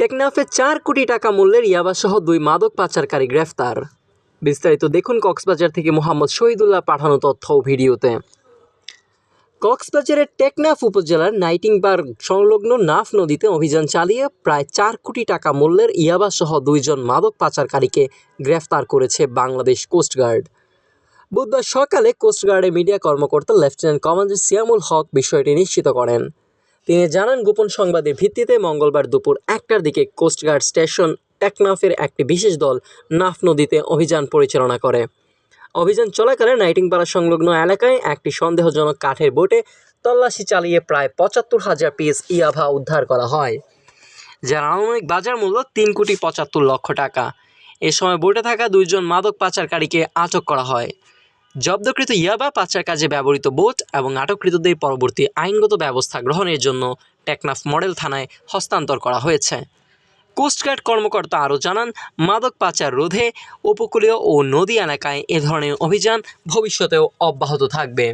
টেকনাফে চার কোটি টাকা মূল্যের ইয়াবাসহ দুই মাদক পাচারকারী গ্রেফতার। বিস্তারিত দেখুন কক্সবাজার থেকে মোহাম্মদ শহীদুল্লাহ পাঠানো তথ্য ও ভিডিওতে। কক্সবাজারের টেকনাফ উপজেলার নাইটিংবার সংলগ্ন নাফ নদীতে অভিযান চালিয়ে প্রায় চার কোটি টাকা মূল্যের ইয়াবাসহ দুইজন মাদক পাচারকারীকে গ্রেফতার করেছে বাংলাদেশ কোস্টগার্ড। বুধবার সকালে কোস্টগার্ডের মিডিয়া কর্মকর্তা লেফটেন্যান্ট কমান্ডার সিয়ামুল হক বিষয়টি নিশ্চিত করেন। তিনি জানান, গোপন সংবাদের ভিত্তিতে মঙ্গলবার দুপুর একটার দিকে কোস্টগার্ড স্টেশন টেকনাফের একটি বিশেষ দল নাফ নদীতে অভিযান পরিচালনা করে। অভিযান চলাকালে নাইটিংপাড়া সংলগ্ন এলাকায় একটি সন্দেহজনক কাঠের বোটে তল্লাশি চালিয়ে প্রায় পঁচাত্তর হাজার পিস ইয়াভা উদ্ধার করা হয়, যার আনুমানিক বাজার মূল্য তিন কোটি পঁচাত্তর লক্ষ টাকা। এ সময় বোটে থাকা দুইজন মাদক পাচারকারীকে আটক করা হয়। জব্দকৃত ইয়াবা পাচার কাজে ব্যবহৃত বোট এবং আটককৃতদের পরবর্তী আইনগত ব্যবস্থা গ্রহণের জন্য টেকনাফ মডেল থানায় হস্তান্তর করা হয়েছে। কোস্টগার্ড কর্মকর্তা আরও জানান, মাদক পাচার রোধে উপকূলীয় ও নদী এলাকায় এ ধরনের অভিযান ভবিষ্যতেও অব্যাহত থাকবে।